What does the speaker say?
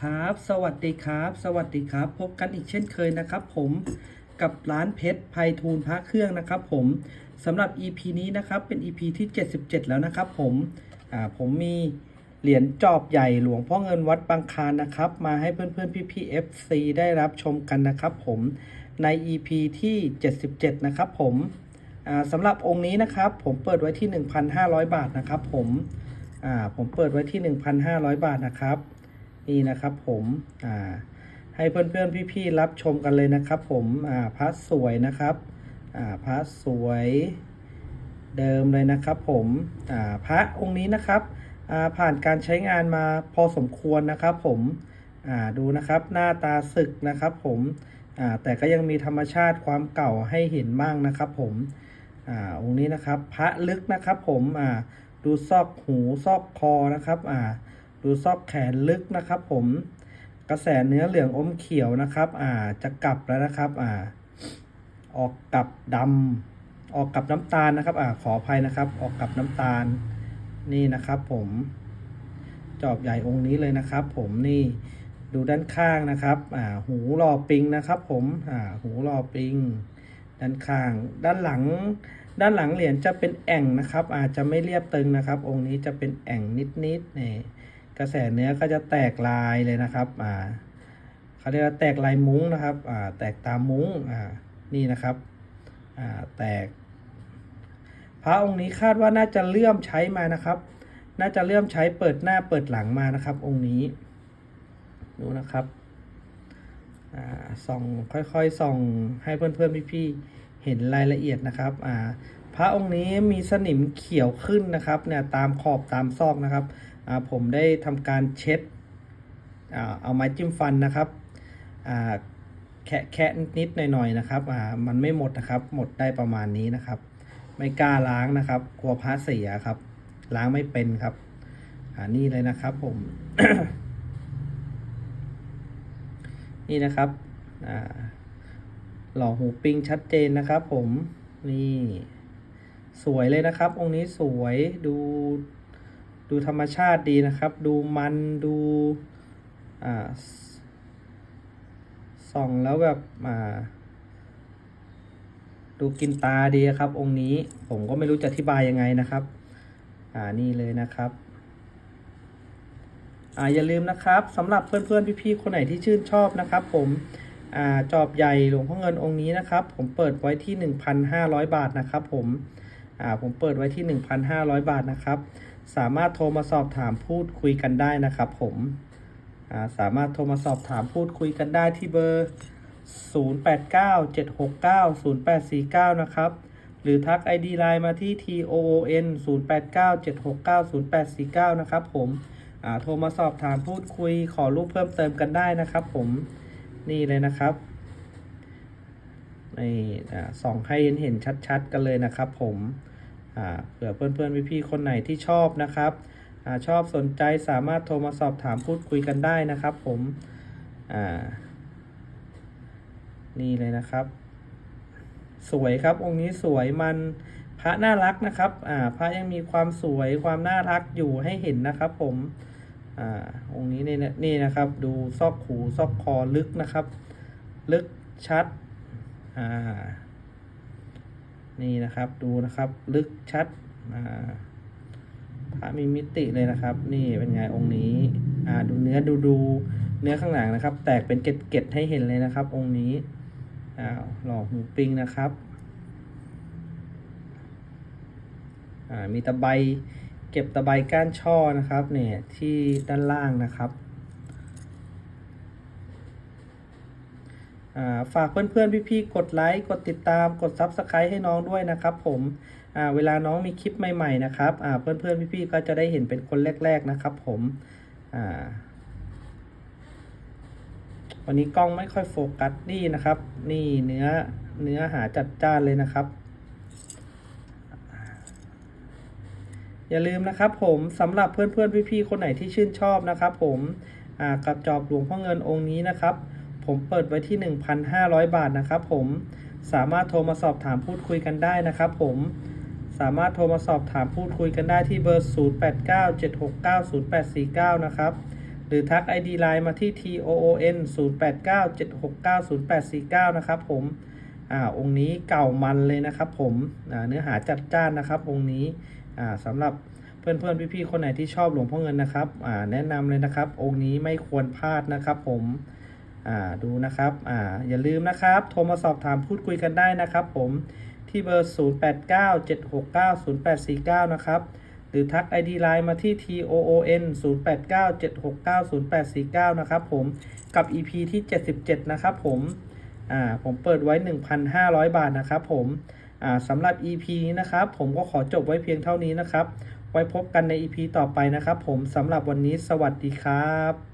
ครับ สวัสดีครับ สวัสดีครับ พบกันอีกเช่นเคยนะครับ ผมกับร้านเพชรไพฑูรย์พระเครื่องนะครับ ผมสำหรับ EP นี้นะครับเป็น EP ที่ 77 แล้วนะครับ ผมอ่าผมมีเหรียญจอบใหญ่หลวงพ่อเงินวัดบางคานนะครับ มาให้เพื่อนๆพี่ๆ FC ได้รับชมกันนะครับ ผมใน EP ที่ 77 นะครับ ผมอ่าสำหรับองค์นี้นะครับ ผมเปิดไว้ที่ 1,500 บาทนะครับ ผมอ่าผมเปิดไว้ที่ 1,500 บาทนะครับ นี่นะครับผมอ่าให้เพื่อนๆพี่ๆรับชมกันเลยนะครับ ผมอ่าพระสวยนะครับอ่าพระสวยเดิมเลยนะครับ ผมอ่าพระองค์นี้นะครับอ่าผ่านการใช้งานมาพอสมควรนะครับ ผมอ่าดูนะครับหน้าตาสึกนะครับ ผมอ่าแต่ก็ยังมีธรรมชาติความเก่าให้เห็นบ้างนะครับ ผมอ่าองค์นี้นะครับ พระลึกนะครับ ผมอ่าดูซอกหูซอกคอนะครับอ่า ดูซอกแขนลึกนะครับ ผมกระแสเนื้อเหลืองอมเขียวนะครับ อ่า จะกลับแล้วนะครับ อ่า ออกกลับดำออกกลับน้ำตาลนะครับ อ่า ขออภัยนะครับ ออกกลับน้ำตาล นี่นะครับ ผม จอบใหญ่องค์นี้เลยนะครับ ผมนี่ดูด้านข้างนะครับ อ่า หูรอปิงนะครับ ผม อ่า หูรอปิง ด้านข้าง ด้านหลัง ด้านหลังเหรียญจะเป็นแอ่งนะครับ อาจจะไม่เรียบตึงนะครับ องค์นี้จะเป็นแอ่งนิดๆนี่ กระแสเนื้อก็จะแตกลายเลยนะครับอ่าเขาเรียกว่าแตกลายมุ้งนะครับอ่าแตกตามมุ้งอ่านี่นะครับอ่าแตก พระองค์นี้คาดว่าน่าจะเลื่อมใช้มานะครับ น่าจะเลื่อมใช้เปิดหน้าเปิดหลังมานะครับ องค์นี้ดูนะครับอ่าส่องค่อยๆส่องให้เพื่อนๆพี่ๆเห็นรายละเอียดนะครับอ่าพระองค์นี้มีสนิมเขียวขึ้นนะครับเนี่ยตามขอบตามซอกนะครับ ผมได้ทำการเช็ดเอาไม้จิ้มฟันนะครับแคะแคะนิดๆหน่อยๆนะครับมันไม่หมดนะครับ หมดได้ประมาณนี้นะครับ ไม่กล้าล้างนะครับ กลัวพระเสียครับ ล้างไม่เป็นครับนี่เลยนะครับ ผม นี่นะครับหล่อหูปิงชัดเจนนะครับ ผมนี่สวยเลยนะครับ องค์นี้สวยดู ดูธรรมชาติดีนะครับ ดูมันดูอ่าส่องแล้วแบบอ่าดูกินตาดีครับ องค์นี้ผมก็ไม่รู้จะอธิบายยังไงนะครับ อ่านี่เลยนะครับอ่าอย่าลืมนะครับสำหรับเพื่อนๆพี่ๆคนไหนที่ชื่นชอบนะครับ ผมอ่าจอบใหญ่หลวงพ่อเงินองค์นี้นะครับ ผมเปิดไว้ที่ 1,500 บาทนะครับ ผม อ่าผมเปิดไว้ที่ 1,500 บาทนะครับ สามารถโทรมาสอบถามพูดคุยกันได้นะครับ ผมอ่าสามารถโทรมาสอบถามพูดคุยกันได้ที่เบอร์ 0897690849 นะครับ หรือทัก ID Line มาที่ TOON 0897690849 นะครับผมอ่าโทรมาสอบถามพูดคุยขอรูปเพิ่มเติมกันได้นะครับ ผมนี่เลยนะครับ นี่อ่าส่องให้เห็นเห็นชัดๆ กันเลยนะครับ ผมอ่าเผื่อเพื่อนๆพี่ๆคนไหนที่ชอบนะครับอชอบสนใจสามารถโทรมาสอบถามพูดคุยกันได้นะครับ ผมนี่เลยนะครับ สวยครับองค์นี้สวยมันพระน่ารักนะครับพระยังมีความสวยความน่ารักอยู่ให้เห็นนะครับ ผมอองค์นี้เนี่ยนี่นะครับ ดูซอกหูซอกคอลึกนะครับ ลึกชัด อ่า นี่นะครับดูนะครับลึกชัด อ่าพระมีมิติเลยนะครับ นี่เป็นไงองค์นี้ อ่าดูเนื้อดูดูเนื้อข้างหลังนะครับ แตกเป็นเกล็ดๆให้เห็นเลยนะครับ องค์นี้อ้าวหล่อหมูปิงนะครับ อ่ามีตะไบเก็บตะไบก้านช่อนะครับ เนี่ยที่ด้านล่างนะครับ อ่า ฝากเพื่อนๆพี่ๆกดไลค์กดติดตามกด Subscribe ให้น้องด้วยนะครับผมเวลาน้องมีคลิปใหม่ๆนะครับอ่าเพื่อนๆพี่ๆก็จะได้เห็นเป็นคนแรก ๆนะครับผมวันนี้กล้องไม่ค่อยโฟกัสนี่นะครับ นี่เนื้อเนื้อหาจัดจ้านเลยนะครับ อย่าลืมนะครับผมสำหรับเพื่อนๆพี่ๆคนไหนที่ชื่นชอบนะครับ ผมกับจอบหลวงพ่อเงินองค์นี้นะครับ ผมเปิดไว้ที่ 1,500 บาทนะครับผมสามารถโทรมาสอบถามพูดคุยกันได้นะครับผมสามารถโทรมาสอบถามพูดคุยกันได้ที่เบอร์ 0897690849 นะครับ หรือทัก ID Line มาที่ TOON 0897690849 นะครับผม อ่า องค์นี้เก่ามันเลยนะครับผม อ่า เนื้อหาจัดจ้านนะครับ องค์นี้ อ่าสำหรับเพื่อนๆพี่ๆ คนไหนที่ชอบหลวงพ่อเงินนะครับ อ่า แนะนำเลยนะครับ องค์นี้ไม่ควรพลาดนะครับผม ดูนะครับอ่าอย่าลืมนะครับ โทรมาสอบถามพูดคุยกันได้นะครับผมที่เบอร์ 0897690849 นะครับ หรือทัก ID Line มาที่ TOON 0897690849 นะครับผมกับ EP ที่ 77 นะครับผมอ่าผมเปิดไว้ 1,500 บาทนะครับผมอ่าสำหรับ EP นี้นะครับ ผมก็ขอจบไว้เพียงเท่านี้นะครับ ไว้พบกันใน EP ต่อไปนะครับผมสำหรับวันนี้สวัสดีครับ